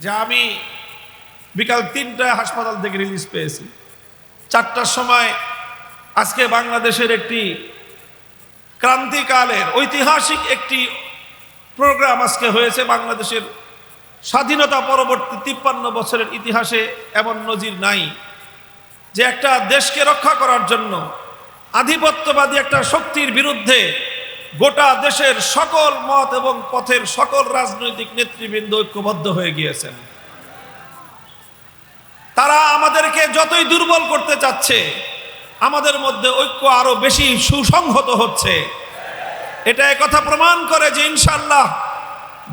যে আমি বিকাল তিনটায় হাসপাতাল থেকে রিলিজ পেয়েছি। চারটার সময় আজকে বাংলাদেশের একটি ক্রান্তিকালের ঐতিহাসিক একটি প্রোগ্রাম আজকে হয়েছে বাংলাদেশের স্বাধীনতা পরবর্তী তিপ্পান্ন বছরের ইতিহাসে এমন নজির নাই যে একটা দেশকে রক্ষা করার জন্য আধিপত্যবাদী একটা শক্তির বিরুদ্ধে গোটা দেশের সকল মত এবং পথের সকল রাজনৈতিক নেতৃবৃন্দ ঐক্যবদ্ধ হয়ে গিয়েছেন। তারা আমাদেরকে যতই দুর্বল করতে চাচ্ছে, আমাদের মধ্যে ঐক্য আরও বেশি সুসংহত হচ্ছে। এটা কথা প্রমাণ করে যে ইনশাল্লাহ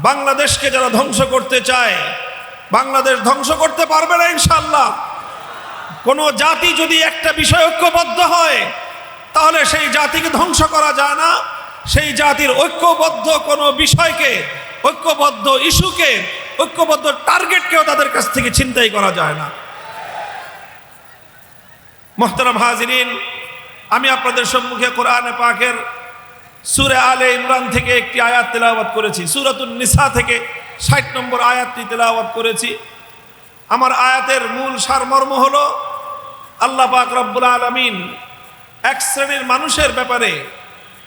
বাংলাদেশকে যারা ধ্বংস করতে চায়, বাংলাদেশ ধ্বংস করতে পারবে না ইনশাল্লাহ কোনো জাতি যদি একটা বিষয় ঐক্যবদ্ধ হয়, তাহলে সেই জাতিকে ধ্বংস করা যায় না। সেই জাতির ঐক্যবদ্ধ কোনো বিষয়কে, ঐক্যবদ্ধ ইস্যুকে, ঐক্যবদ্ধ টার্গেটকেও তাদের কাছ থেকে চিন্তাই করা যায় না। মোহতারাম হাজিরিন, আমি আপনাদের সম্মুখে কোরআনে পাকের সুরে আলে ইমরান থেকে একটি আয়াত তেলাওয়াত করেছি। সুরাতুন নিসা থেকে ষাট নম্বর আয়াতটি তেলাওয়াত করেছি। আমার আয়াতের মূল সারমর্ম হল, আল্লাহ পাক রব্বুল আলমিন এক শ্রেণির মানুষের ব্যাপারে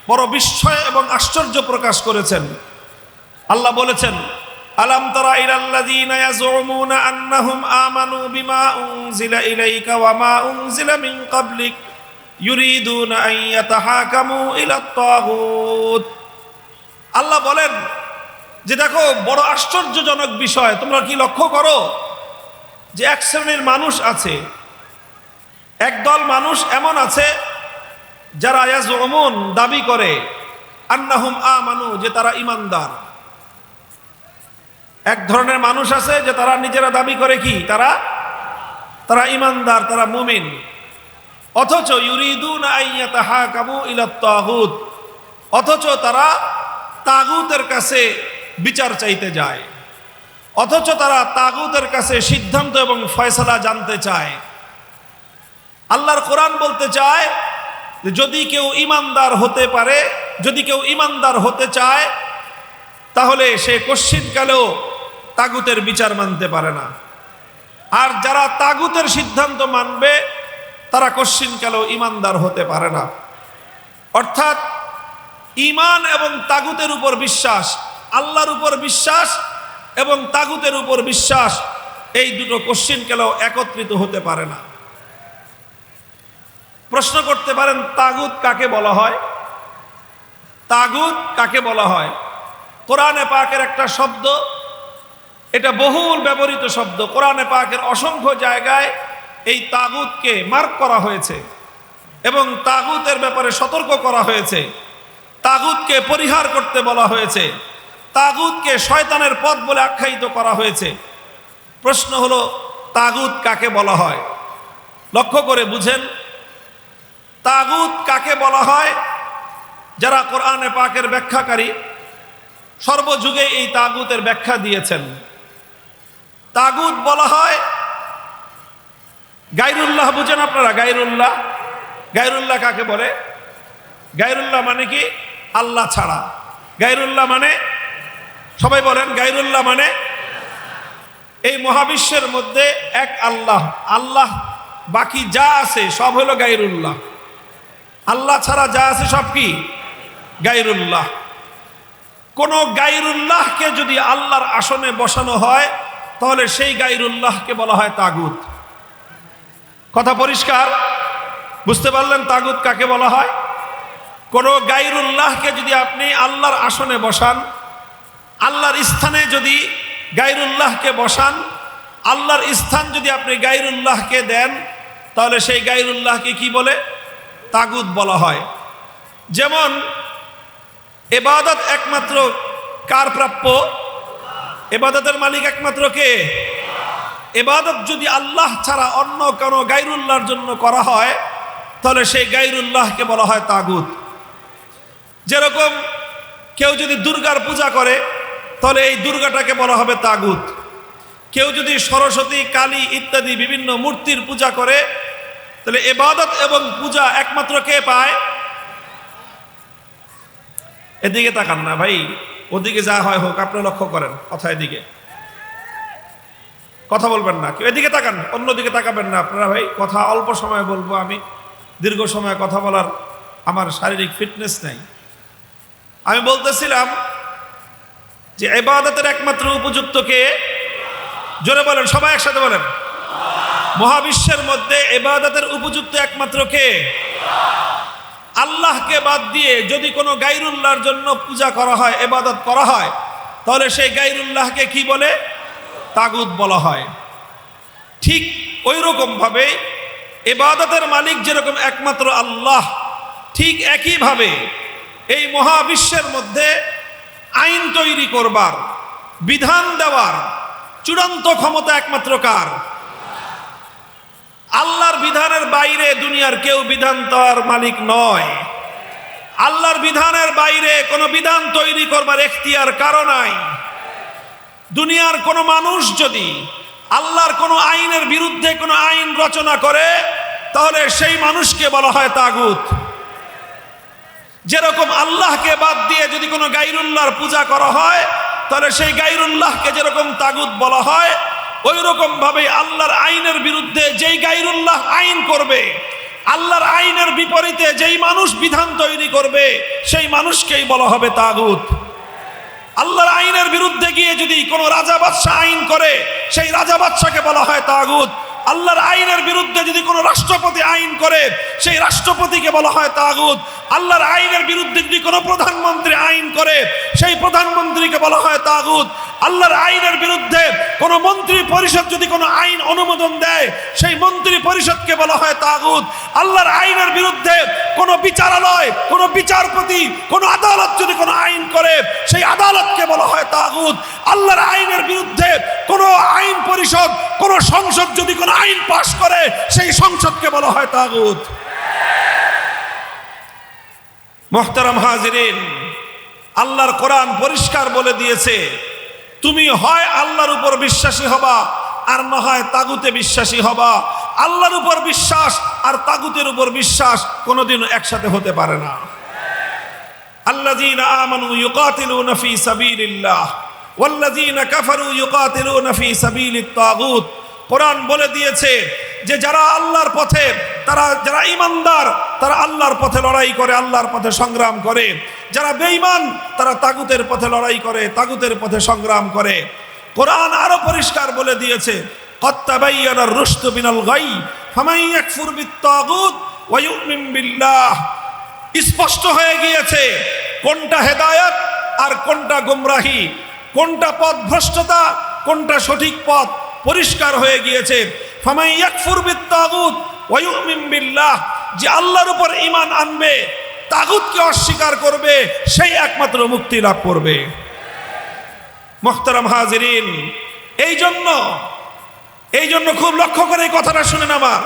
বড় বিস্ময় এবং আশ্চর্য প্রকাশ করেছেন। আল্লাহ বলেছেন, আলাম তারা ইলাল্লাযীনা ইয়াজউমুনা আন্নাহুম আমানু বিমা উনজিলা ইলাইকা ওয়া মা উনজিলা মিন ক্বাবলিক ইউরিদুনা আন ইয়াতাহাকামু ইলা তাগুত আল্লাহ বলেন, যে দেখো, বড় আশ্চর্যজনক বিষয়, তোমরা কি লক্ষ্য করো যে এক শ্রেণির মানুষ আছে, একদল মানুষ এমন আছে যারা ইয়াজউমুন দাবি করে, আন্নাহুম আমানু, যে তারা ইমানদার। এক ধরনের মানুষ আছে যে তারা নিজেরা দাবি করে কি? তারা তারা ইমানদার, তারা মুমিন। অথচ অথচ তারা তাগুতের কাছে বিচার চাইতে যায়। অথচ তারা তাগুতের কাছে সিদ্ধান্ত এবং ফয়সলা জানতে চায়। আল্লাহর কোরআন বলতে চায় যদি কেউ ইমানদার হতে পারে, যদি কেউ ইমানদার হতে চায়, তাহলে সে কশ্চিনকালেও তাগুতের বিচার মানতে পারে না। আর যারা তাগুতের সিদ্ধান্ত মানবে, তারা কশ্চিনকালেও ইমানদার হতে পারে না। অর্থাৎ ইমান এবং তাগুতের উপর বিশ্বাস, আল্লাহর উপর বিশ্বাস এবং তাগুতের উপর বিশ্বাস, এই দুটো কশ্চিনকালেও একত্রিত হতে পারে না। প্রশ্ন করতে পারেন, তাগুত কাকে বলা হয়? তাগুত কাকে বলা হয়? কোরআনে পাকের একটা শব্দ, এটা বহুল ব্যবহৃত শব্দ। কোরআনে পাকের অসংখ্য জায়গায় এই তাগুতকে মার্ক করা হয়েছে এবং তাগুতের ব্যাপারে সতর্ক করা হয়েছে। তাগুতকে পরিহার করতে বলা হয়েছে। তাগুতকে শয়তানের পথ বলে আখ্যায়িত করা হয়েছে। প্রশ্ন হলো, তাগুত কাকে বলা হয়? লক্ষ্য করে বুঝেন তাগুত কাকে বলা হয়? যারা কোরআনে পাকের ব্যাখ্যাকারী, সর্বযুগে এই তাগুতের ব্যাখ্যা দিয়েছেন। তাগুত বলা হয়, গাইরুল্লাহ বুঝেন আপনারা? গাইরুল্লাহ গাইরুল্লাহ কাকে বলে? গাইরুল্লাহ মানে কি? আল্লাহ ছাড়া। গাইরুল্লাহ মানে সবাই বলেন, গাইরুল্লাহ মানে এই মহাবিশ্বের মধ্যে এক আল্লাহ। আল্লাহ বাকি যা আছে সব হলো গাইরুল্লাহ। আল্লাহ ছাড়া যা আছে সব কি? গাইরুল্লাহ কোন গাইরুল্লাহকে যদি আল্লাহর আসনে বসানো হয়, তাহলে সেই গাইরুল্লাহকে বলা হয় তাগুত। কথা পরিষ্কার? বুঝতে পারলেন তাগুত কাকে বলা হয়? কোন গাইরুল্লাহকে যদি আপনি আল্লাহর আসনে বসান, আল্লাহর স্থানে যদি গাইরুল্লাহকে বসান, আল্লাহর স্থান যদি আপনি গাইরুল্লাহকে দেন, তাহলে সেই গাইরুল্লাহকে কি বলে? তাগুত বলা হয়। যেমন, এবাদত একমাত্র কার প্রাপ্য? এবাদতের মালিক একমাত্র কে? এবাদত যদি আল্লাহ ছাড়া অন্য কোনো গাইরুল্লাহর জন্য করা হয়, তাহলে সেই গাইরুল্লাহকে বলা হয় তাগুত। যেরকম কেউ যদি দুর্গার পূজা করে, তাহলে এই দুর্গাটাকে বলা হবে তাগুত। কেউ যদি সরস্বতী, কালী ইত্যাদি বিভিন্ন মূর্তির পূজা করে তাহলে এবাদত এবং পূজা একমাত্র কে পায়? এদিকে তাকান না ভাই, ওদিকে যা হয় হোক, আপনি লক্ষ্য করেন কথা এদিকে। কথা বলবেন না, কেউ এদিকে তাকান, অন্যদিকে তাকাবেন না আপনারা ভাই। কথা অল্প সময় বলব আমি, দীর্ঘ সময় কথা বলার আমার শারীরিক ফিটনেস নেই। আমি বলতেছিলাম যে এবাদতের একমাত্র উপযুক্ত কে? জোরে বলেন, সবাই একসাথে বলেন। মহাবিশ্বের মধ্যে এবাদতের উপযুক্ত একমাত্র কে? আল্লাহকে বাদ দিয়ে যদি কোনো গাইরুল্লাহর জন্য পূজা করা হয়, এবাদত করা হয়, তাহলে সেই গাইরুল্লাহকে কি বলে? তাগুদ বলা হয়। ঠিক ওই রকমভাবে এবাদতের মালিক যেরকম একমাত্র আল্লাহ, ঠিক একইভাবে এই মহাবিশ্বের মধ্যে আইন তৈরি করবার, বিধান দেওয়ার চূড়ান্ত ক্ষমতা একমাত্র কার? আল্লাহর বিধানের বাইরে দুনিয়ার কেউ বিধান তার মালিক নয়। আল্লাহর বিধানের বাইরে কোনো বিধান তৈরি করবার এখতিয়ার কারও নাই। দুনিয়ার কোনো মানুষ যদি আল্লাহর কোনো আইনের বিরুদ্ধে কোনো আইন রচনা করে, তাহলে সেই মানুষকে বলা হয় তাগুত। যেরকম আল্লাহকে বাদ দিয়ে যদি কোনো গাইরুল্লাহর পূজা করা হয়, তাহলে সেই গাইরুল্লাহকে যেরকম তাগুত বলা হয় ওই রকম ভাবে আল্লাহর আইনের বিরুদ্ধে যেই গাইরুল্লাহ আইন করবে, আল্লাহর আইনের বিপরীতে যেই মানুষ বিধান তৈরি করবে, সেই মানুষকেই বলা হবে তাগুত। আল্লাহর আইনের বিরুদ্ধে গিয়ে যদি কোনো রাজা বাদশাহ আইন করে, সেই রাজা বাদশাকে বলা হয় তাগুত। আল্লাহর আইনের বিরুদ্ধে যদি কোনো রাষ্ট্রপতি আইন করে, সেই রাষ্ট্রপতিকে বলা হয় তাগুদ আল্লাহর আইনের বিরুদ্ধে যদি কোনো প্রধানমন্ত্রী আইন করে, সেই প্রধানমন্ত্রীকে বলা হয় তাগুদ আল্লাহর আইনের বিরুদ্ধে কোনো মন্ত্রী পরিষদ যদি কোনো আইন অনুমোদন দেয় পরিষদকে বলা হয় তাগুত। আল্লাহর আইনের বিরুদ্ধে কোনো বিচারালয়, কোনো বিচারপতি, কোনো আদালত যদি কোনো আইন করে, সেই আদালতকে বলা হয় তাগুত। আল্লাহর আইনের বিরুদ্ধে কোনো আইন পরিষদ, কোনো সংসদ যদি কোনো আইন পাশ করে, সেই সংসদকে বলা হয় তাগুত। মোহতারাম হাজিরিন, আল্লাহর কোরআন পরিষ্কার বলে দিয়েছে, তুমি হয় আল্লাহর উপর বিশ্বাসী হবা, আর না হয় তাগুতে বিশ্বাসী হবা। আল্লাহর উপর বিশ্বাস আর তাগুতের উপর বিশ্বাস কোনোদিন একসাথে হতে পারে না। আল্লাযীনা আমানু ইউকাতিলুনা ফি সাবিলিল্লাহ, ওয়াল্লাযীনা কাফারু ইউকাতিলুনা ফি সাবিলিত তাগুত। কোরআন বলে দিয়েছে যে যারা আল্লাহর পথে, তারা যারা ইমানদার তারা আল্লাহর পথে লড়াই করে, আল্লাহর পথে সংগ্রাম করে। যারা বেঈমান, তারা তাগুতের পথে লড়াই করে, তাগুতের পথে সংগ্রাম করে। কোরআন আরও পরিষ্কার বলে দিয়েছে স্পষ্ট হয়ে গিয়েছে কোনটা হেদায়ত আর কোনটা গুমরাহি। কোনটা পথ ভ্রষ্টতা কোনটা সঠিক পথ পরিষ্কার হয়ে গিয়েছে। যে আল্লাহর উপর ঈমান আনবে, তাগুতকে অস্বীকার করবে, সেই একমাত্র মুক্তি লাভ করবে। মোহতারাম হাজিরিন এই জন্য এই জন্য খুব লক্ষ্য করে এই কথাটা শুনে আমার